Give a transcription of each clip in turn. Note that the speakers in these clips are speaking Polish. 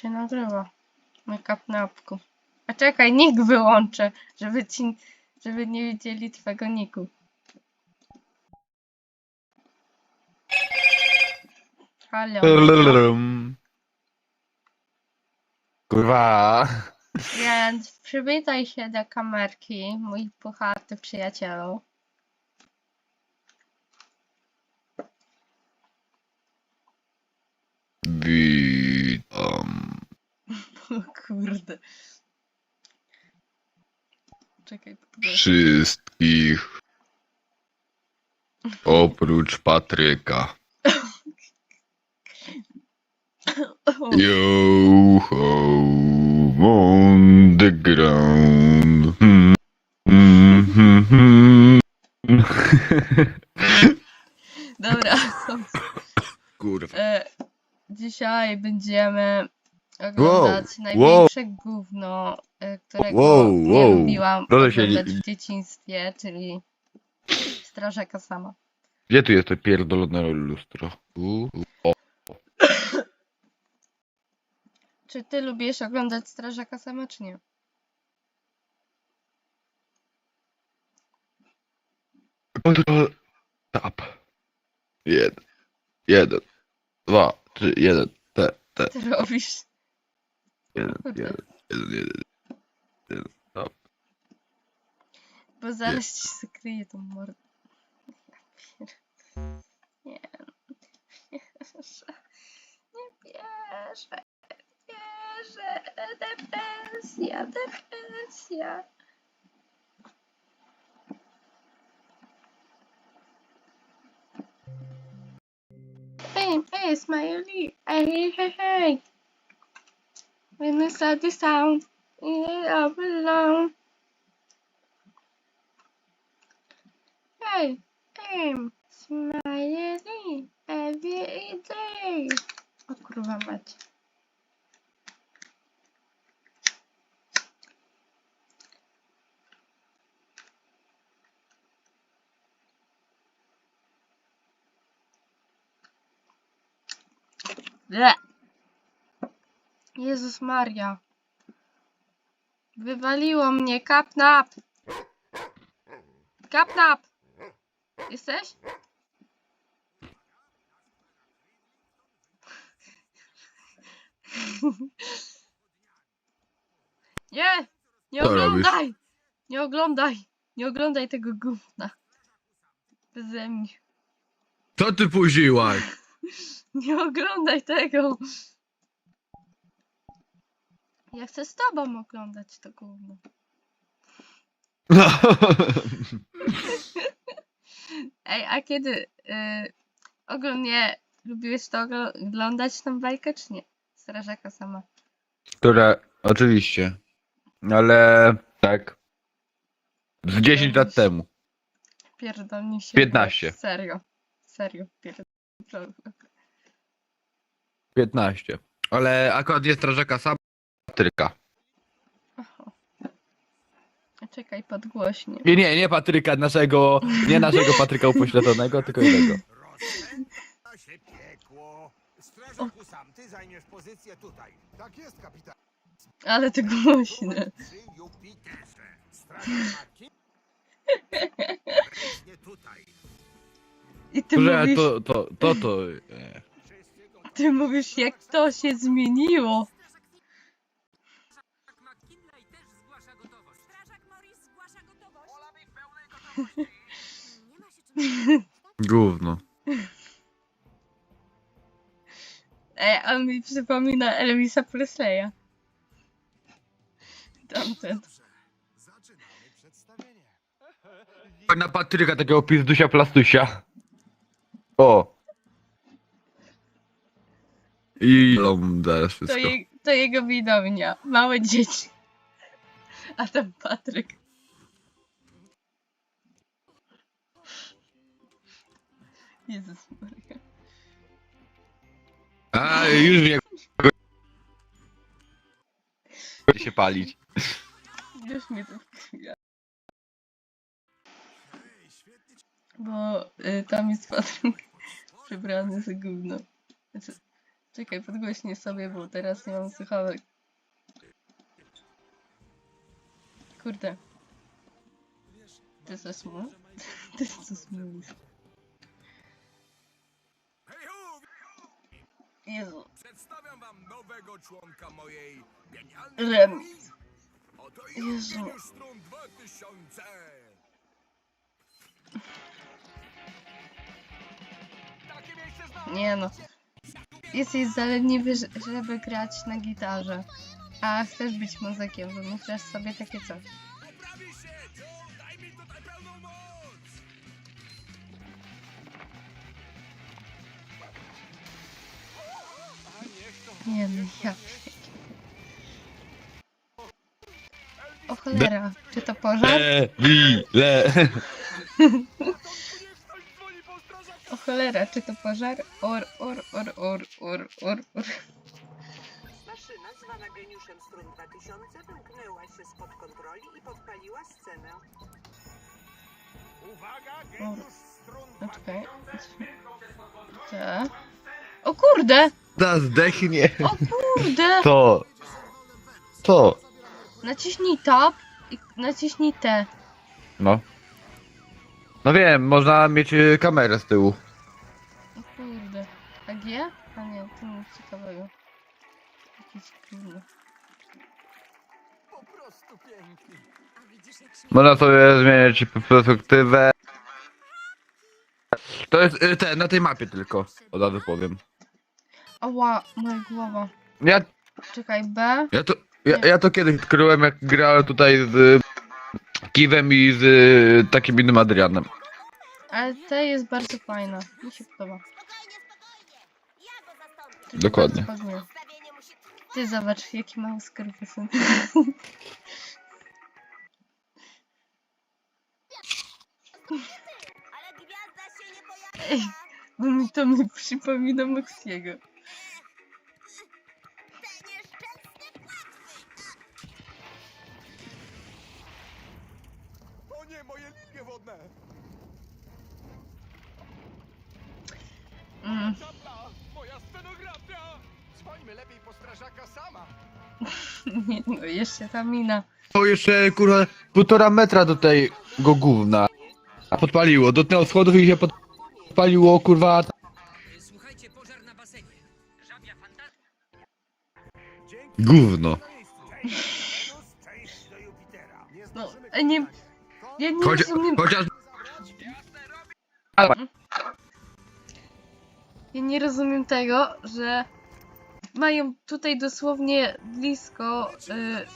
Cię nagrywa. Na kapnapku. A czekaj, nick wyłączę, żeby ci, żeby nie widzieli twego niku. Halo. Kurwa. Więc przywitaj się do kamerki, mój puchaty przyjacielu. Witam. O kurde. Czekaj. Wszystkich. Oprócz Patryka. Yo ho on the ground. Hmm, hmm, hmm, hmm. Dobra, Kurwa. e, dzisiaj będziemy oglądać Wow, największe gówno, e, którego Wow, nie wow. lubiłam Proszę się nie- w dzieciństwie, czyli Strażaka sama. Gdzie tu jest to pierdolone lustro? U, u. O, Czy ty lubisz oglądać Strażaka sama, czy nie? Tab. Jeden. Jeden. Dwa. Trzy. Jeden. Te. Te. Ty robisz. Jeden. Jeden. Jeden. Jeden. Bo zaraz ci zakryję tą mordę. Nie. Nie wierzę. Nie wierzę. Nie wierzę. Depresja, depresja. Ej, ej, Smiley. Ej, hej, hej. When the sound, in it all alone. I am smiling every day. O kurwa macie. Blech. Jezus Maria. Wywaliło mnie kapnap. Kapnap. Jesteś? Nie! Nie Co oglądaj! Nie oglądaj! Nie oglądaj tego gówna. Beze mnie. Co ty puziłaś? Nie oglądaj tego! Ja chcę z tobą oglądać to gówno. Ej, a kiedy y, ogólnie lubiłeś to ogl- oglądać tą bajkę, czy nie? Strażaka sama. Które, oczywiście. Ale tak. Z 10 lat temu. Pierdolnie się. 15. Serio. Serio, pierdolnie. 15. Ale akurat jest strażaka sam Patryka. Oho. Czekaj, podgłośnie. Nie, nie, nie Patryka naszego, nie naszego Patryka upośledzonego, tylko innego. Rozpęta się piekło. Strażaku sam, ty zajmiesz pozycję tutaj. Tak jest, kapitan. Ale to głośne. Przy Jupiterze. Strażaki? Nie tutaj. I ty Że mówisz, to, to, to, to. e. Ty mówisz, jak to się zmieniło. Gówno. Ej, on mi przypomina Elvisa Presleya. Tamten. Zaczynamy przedstawienie. Na Patryka takiego pizdusia plastusia. O. I lom zaraz To, wszystko. je, to jego widownia. Małe dzieci. A tam Patryk. Jezus Maria. A, już wiem. Będzie się palić. Już mnie to wkurwia. Bo y, tam jest Patryk przebrany za gówno. Znaczy, Czekaj, podgłośnię sobie, bo teraz nie mam słuchawek. Kurde. Ty co smul? Ty co Jezu. Przedstawiam wam nowego członka mojej genialnej Rem. Oto Jezu. Strun 2000. Takie miejsce znam. Nie no. Jesteś zaleniwy, ż- żeby grać na gitarze. A chcesz być muzykiem, wymyślasz sobie takie coś. Nie no, ja... O cholera, czy to pożar? E, wi, le. O cholera, czy to pożar? Or, or, or, or, or, or, or. Maszyna zwana geniuszem strun 2000 wymknęła się spod kontroli i podpaliła scenę. Uwaga, geniusz strun No czekaj. 2000. Te. O kurde! Zdechnie. O kurde! To. To. Naciśnij tab i naciśnij T. No. No wiem, można mieć y, kamerę z tyłu. O kurde. A G? A nie, to nic ciekawego. Jakiś kurde. Można sobie zmieniać perspektywę. To jest y, te, na tej mapie tylko, od razu powiem. Ała, moja głowa. Ja, Czekaj, B. ja, to, ja, ja to kiedyś odkryłem, jak grałem tutaj z y, Kiwem i z y, takim innym Adrianem. Ale T jest bardzo fajna. Mi się podoba. Tylko Dokładnie. bardzo. Ty zobacz, jaki mały się nie Ej. Bo mi to mi przypomina Moxiego. Wodne! Mm. Czapla! Moja scenografia! Dzwońmy lepiej po strażaka sama! Nie, no jeszcze ta mina. To jeszcze kurwa półtora metra do tego gówna. Podpaliło, dotknęło schodów i się podpaliło kurwa. Słuchajcie, pożar na basenie. Żabia fantazja. Gówno. Część do Wenus, część do Jupitera. Nie No, zdążymy a nie. Ja nie Choć, rozumiem, chociaż ja nie rozumiem tego, że mają tutaj dosłownie blisko, y,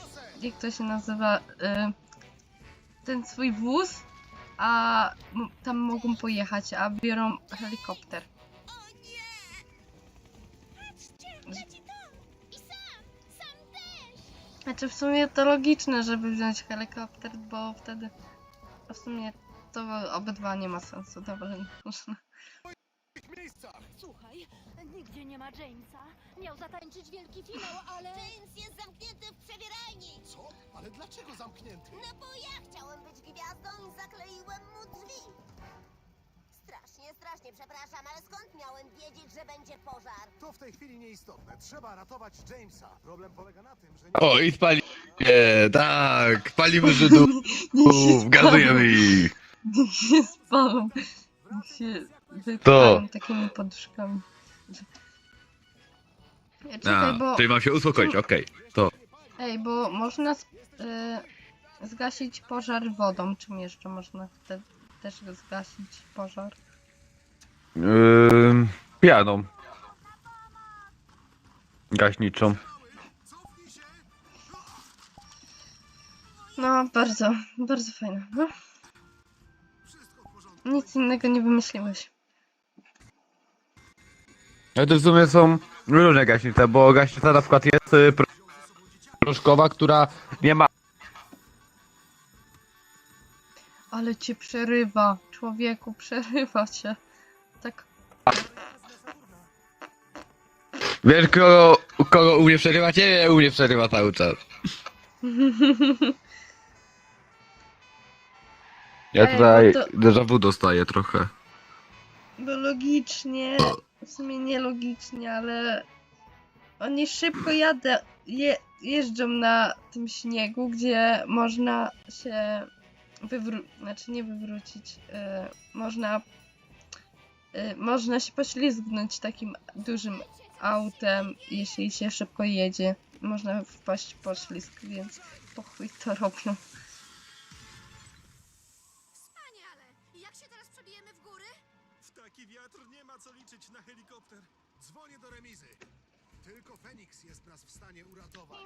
jak to się nazywa, y, ten swój wóz, a m- tam mogą pojechać, a biorą helikopter. Znaczy w sumie to logiczne, żeby wziąć helikopter, bo wtedy a w sumie to obydwa nie ma sensu, dobra, nieważne. miejscach! Słuchaj, nigdzie nie ma Jamesa. Miał zatańczyć wielki finał, ale... James jest zamknięty w przebieralni. Co? Ale dlaczego zamknięty? No bo ja chciałem być gwiazdą Strasznie, przepraszam, ale skąd miałem wiedzieć, że będzie pożar? To w tej chwili nieistotne. Trzeba ratować Jamesa. Problem polega na tym, że... O i spali. Nie, tak, palimy Żydów, Niech się gazujemy ich. Niech się spalą. Niech się wypchają takimi poduszkami. Czekaj, A, bo... czyli mam się uspokoić, okej. To. Ej, bo można s- y, zgasić pożar wodą. Czym jeszcze można wtedy też zgasić pożar? Yy, pianą. Gaśniczą. No, bardzo, bardzo fajne. No. Nic innego nie wymyśliłeś. Ale to w sumie są różne gaśnice, bo gaśnica na przykład jest y, pro- proszkowa, która nie ma. Ale cię przerywa, człowieku, przerywa cię. Tak. Wiesz kogo, kogo u mnie przerywa? Ciebie u mnie przerywa cały czas. Ja Ej, tutaj no to- déjà vu dostaję trochę. Bo logicznie, w sumie nielogicznie, ale oni szybko jadę, je, jeżdżą na tym śniegu, gdzie można się wywrócić, znaczy nie wywrócić, e, można można się poślizgnąć takim dużym autem, jeśli się szybko jedzie. Można wpaść w poślizg, więc po chuj to robią. Wspaniale! Jak się teraz przebijemy w góry? W taki wiatr nie ma co liczyć na helikopter. Dzwonię do remizy. Tylko Feniks jest nas w stanie uratować.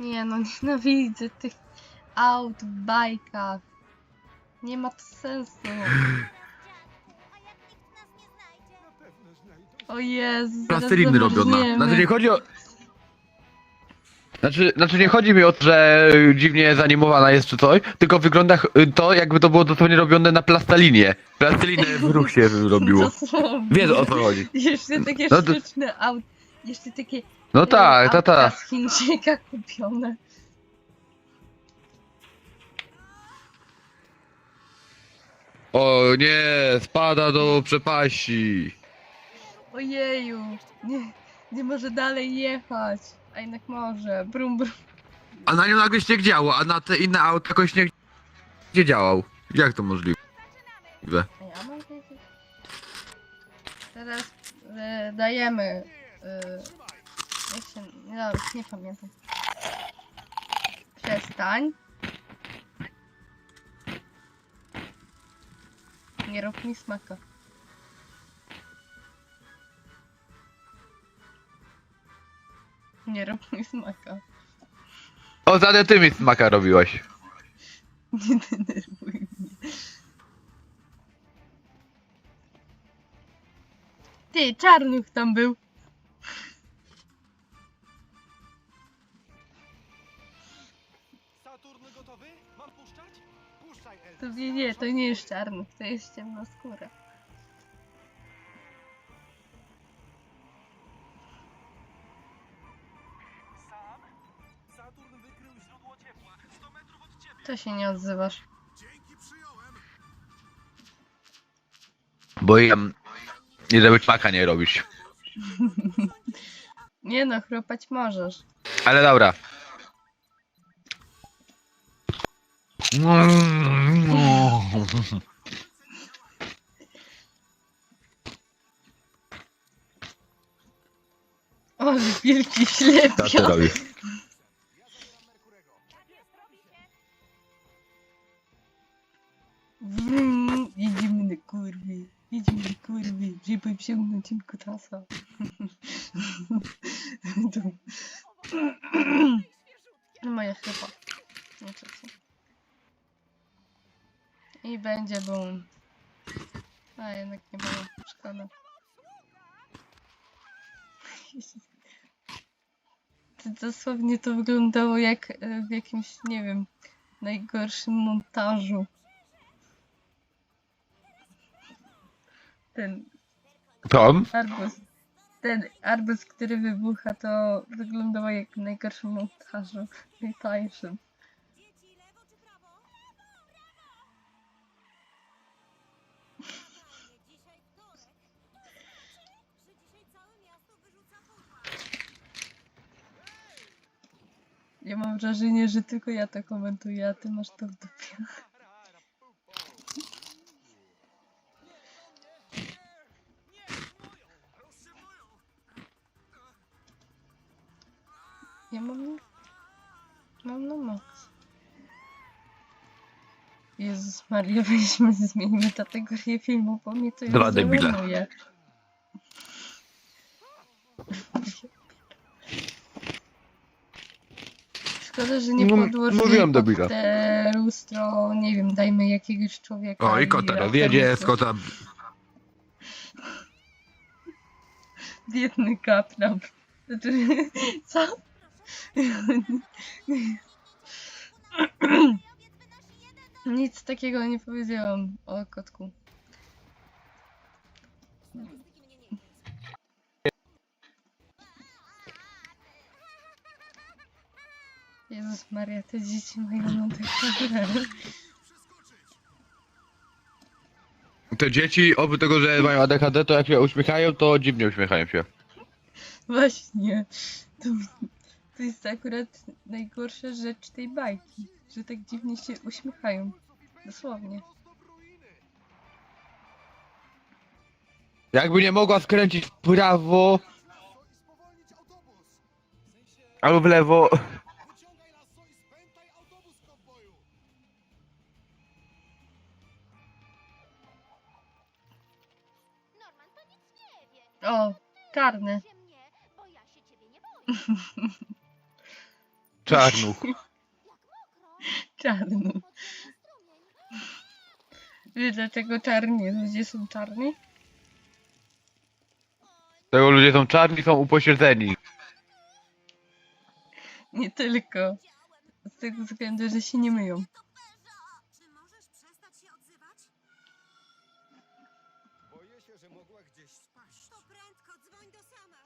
Nie no, nienawidzę tych aut w bajkach. Nie ma to sensu. O Jezu, zaraz Plasteliny robiona. zamarzniemy. Znaczy nie chodzi o... Znaczy, znaczy nie chodzi mi o to, że dziwnie zanimowana jest czy coś, tylko wygląda ch- to jakby to było dosłownie robione na plastelinie. Plastelinę w ruch się robiło. Dosłownie. Wiesz o co chodzi. Jeszcze takie No to- sztuczne aut. Jeszcze takie No e, tak, ta, autka ta. z Chińczyka kupione. O nie, spada do przepaści. Ojeju, nie, nie może dalej jechać. A jednak może. Brum brum. A na nią nagle śnieg działał, a na te inne auta jakoś śnieg nie działał. Jak to możliwe? A ja mam wiedzieć? Teraz e, dajemy. E, jak się. No, już nie pamiętam. Przestań. Nie rób mi smaka. Nie rób mi smaka. O, zadę ty mi smaka robiłaś. Nie denerwuj mnie. Ty, czarnuch tam był. To nie, nie, to nie jest czarnuch, to jest ciemna skóra. Saturn wykrył źródło ciepła. 100 metrów od ciebie. To się nie odzywasz. Dzięki, przyjąłem. Bo ja... Nie żeby czmaka nie robić. Nie no, chropać możesz. Ale dobra. O, wielki Co ty ślepio. robisz? Wrum, Jedziemy na kurwy. Jedziemy na kurwy, żeby wsiągnąć im kutasa. To- Będzie boom. A jednak nie było. Szkoda. To dosłownie to wyglądało jak e, w jakimś, nie wiem, najgorszym montażu. Ten Tom? arbuz, ten arbuz, który wybucha, to wyglądało jak w najgorszym montażu, najtańszym. Ja mam wrażenie, że tylko ja to komentuję, a ty masz to w dupie. Ja mam... Mam na max. Jezus Maria, weźmy, zmienimy kategorię filmu, bo mnie to już Dwa. Szkoda, że nie No, podłożyli mówiłem pod debile. te lustro, nie wiem, dajmy jakiegoś człowieka. O, i kota rozjedzie, raptorów. z kota... Biedny kaplan. Znaczy, co? Nic takiego nie powiedziałam o kotku. Jezus Maria, te dzieci mają na tych te dzieci, oprócz tego, że mają ADHD, to jak się uśmiechają, to dziwnie uśmiechają się. Właśnie. To, to jest akurat najgorsza rzecz tej bajki, że tak dziwnie się uśmiechają. Dosłownie. Jakby nie mogła skręcić w prawo albo w lewo. Nie boję. Czarnuch. Czarny. Wiesz dlaczego czarni ludzie są czarni? Tego ludzie są czarni, są upośledzeni. Nie tylko. Z tego względu, że się nie myją. Spaść. To prędko dzwoń do sama.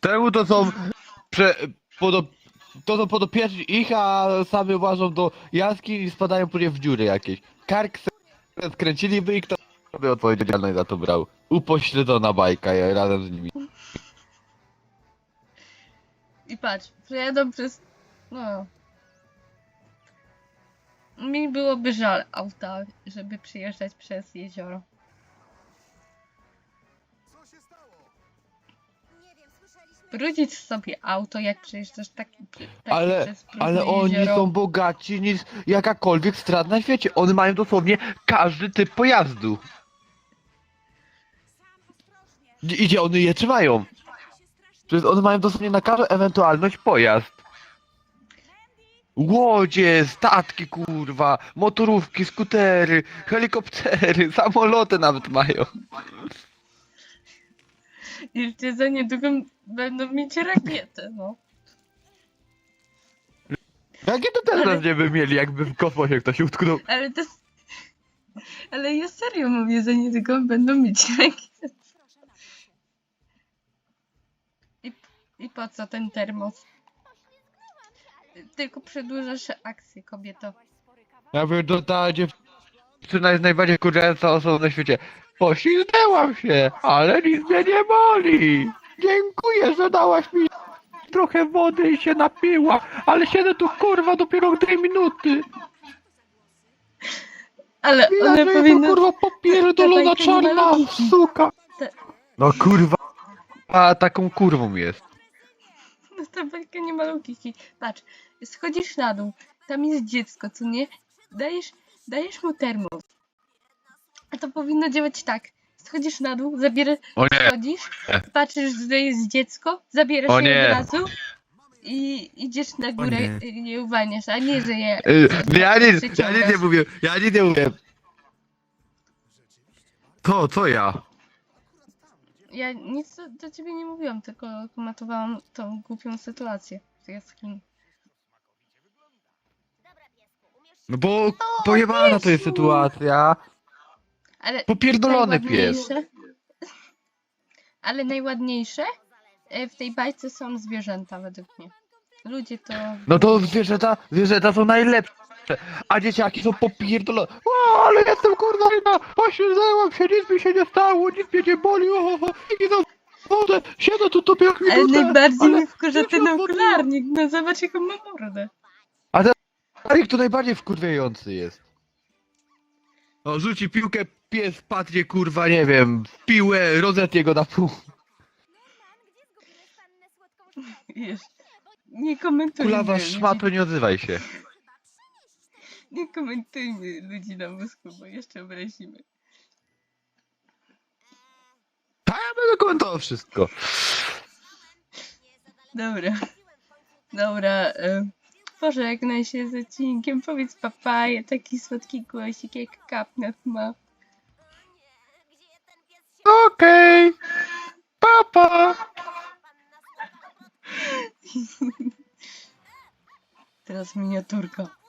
Temu to są prze, podo, to są podopieczni ich, a sami łażą do jaskiń i spadają później w dziury jakieś. Kark se- skręciliby i kto by odpowiedzialność za to brał. Upośledzona bajka ja razem z nimi. I patrz, przejadą przez... No... Mi byłoby żal auta, żeby przyjeżdżać przez jezioro. Co się stało? Nie wiem, słyszeliśmy... Brudzić sobie auto, jak przejeżdżasz taki, taki Ale, przez brudne ale oni jezioro. są bogaci niż jakakolwiek strat na świecie. Oni mają dosłownie każdy typ pojazdu. I- Idzie, one je trzymają. Przecież one mają dosłownie na każdą ewentualność pojazd. Łodzie, statki kurwa, motorówki, skutery, helikoptery, samoloty nawet mają. Jeszcze za niedługo będą mieć rakietę, no. Jakie to teraz nie by mieli, jakby w kosmosie ktoś utknął. Ale to... Ale ja serio mówię, za niedługo będą mieć rakietę. I, I po co ten termos? Tylko przedłużasz akcję, kobieto. Ja to ta dziewczyna jest najbardziej kurcząca osobą na świecie. Poślizgnęłam się, ale nic mnie nie boli. Dziękuję, że dałaś mi trochę wody i się napiła, ale siedzę tu kurwa dopiero dwie minuty. Ale Widać, one że jestem powinny... kurwa popierdolona czarna suka. No kurwa. A taką kurwą jest. No to bajka nie ma logiki. Patrz, schodzisz na dół, tam jest dziecko, co nie? Dajesz, dajesz mu termos. A to powinno działać tak. Schodzisz na dół, zabierasz, O nie. schodzisz, patrzysz, że jest dziecko, zabierasz O je nie. od razu i idziesz na górę nie. i je uwalniasz, a nie, że je... Y, Ja nic, ja nic nie mówię, ja nic nie mówię. Co, co ja? Ja nic do, do ciebie nie mówiłam, tylko komentowałam tą głupią sytuację w jaskini. Dobra, piesku, umiesz się... No bo pojebana to jest sytuacja. Ale Popierdolony pies. najładniejsze- Ale najładniejsze e, w tej bajce są zwierzęta według mnie. Ludzie to... No to zwierzęta, zwierzęta są najlepsze. A dzieciaki są popierdolone. O, ale jestem kurwa ryba, oślizgnęłam się, nic mi się nie stało, nic mnie nie boli, o, o, o. i no wodę, siedzę tu tobie jak Ale minutę, najbardziej ale mnie wkurza ten okularnik. No zobacz jaką ma mordę. Arik to najbardziej wkurwiający jest. O, rzuci piłkę, pies padnie kurwa, nie wiem, w piłę, rozetnie go na pół. Wiesz, nie komentujmy Kulawa szmato, nie odzywaj się. Nie komentujmy ludzi na mózgu, bo jeszcze obrazimy. A ja będę komentował wszystko. Dobra, dobra. E, pożegnaj się z odcinkiem, powiedz papaję, taki słodki głosik jak kapnat ma. Okej. Papa. Teraz miniaturka.